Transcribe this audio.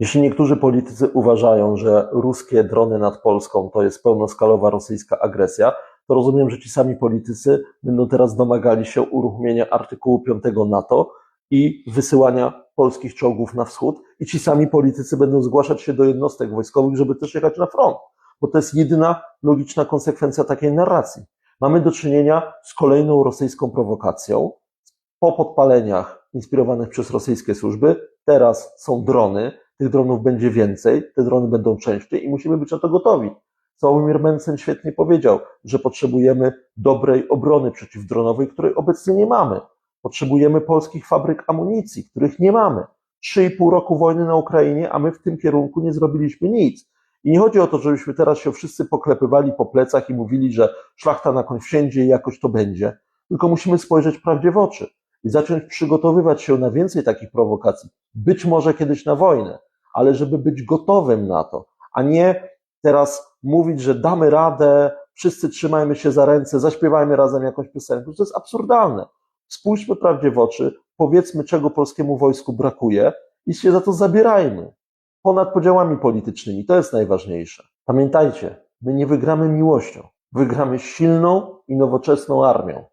Jeśli niektórzy politycy uważają, że ruskie drony nad Polską to jest pełnoskalowa rosyjska agresja, to rozumiem, że ci sami politycy będą teraz domagali się uruchomienia artykułu 5 NATO i wysyłania polskich czołgów na wschód, i ci sami politycy będą zgłaszać się do jednostek wojskowych, żeby też jechać na front, bo to jest jedyna logiczna konsekwencja takiej narracji. Mamy do czynienia z kolejną rosyjską prowokacją. Po podpaleniach inspirowanych przez rosyjskie służby, teraz są drony, tych dronów będzie więcej, te drony będą częściej i musimy być na to gotowi. Sławomir Mencen świetnie powiedział, że potrzebujemy dobrej obrony przeciwdronowej, której obecnie nie mamy. Potrzebujemy polskich fabryk amunicji, których nie mamy. Trzy i pół roku wojny na Ukrainie, a my w tym kierunku nie zrobiliśmy nic. I nie chodzi o to, żebyśmy teraz się wszyscy poklepywali po plecach i mówili, że szlachta na koń wsiędzie i jakoś to będzie. Tylko musimy spojrzeć prawdzie w oczy i zacząć przygotowywać się na więcej takich prowokacji. Być może kiedyś na wojnę, ale żeby być gotowym na to, a nie teraz mówić, że damy radę, wszyscy trzymajmy się za ręce, zaśpiewajmy razem jakąś piosenkę. To jest absurdalne. Spójrzmy prawdzie w oczy, powiedzmy, czego polskiemu wojsku brakuje i się za to zabierajmy. Ponad podziałami politycznymi. To jest najważniejsze. Pamiętajcie, my nie wygramy miłością. Wygramy silną i nowoczesną armią.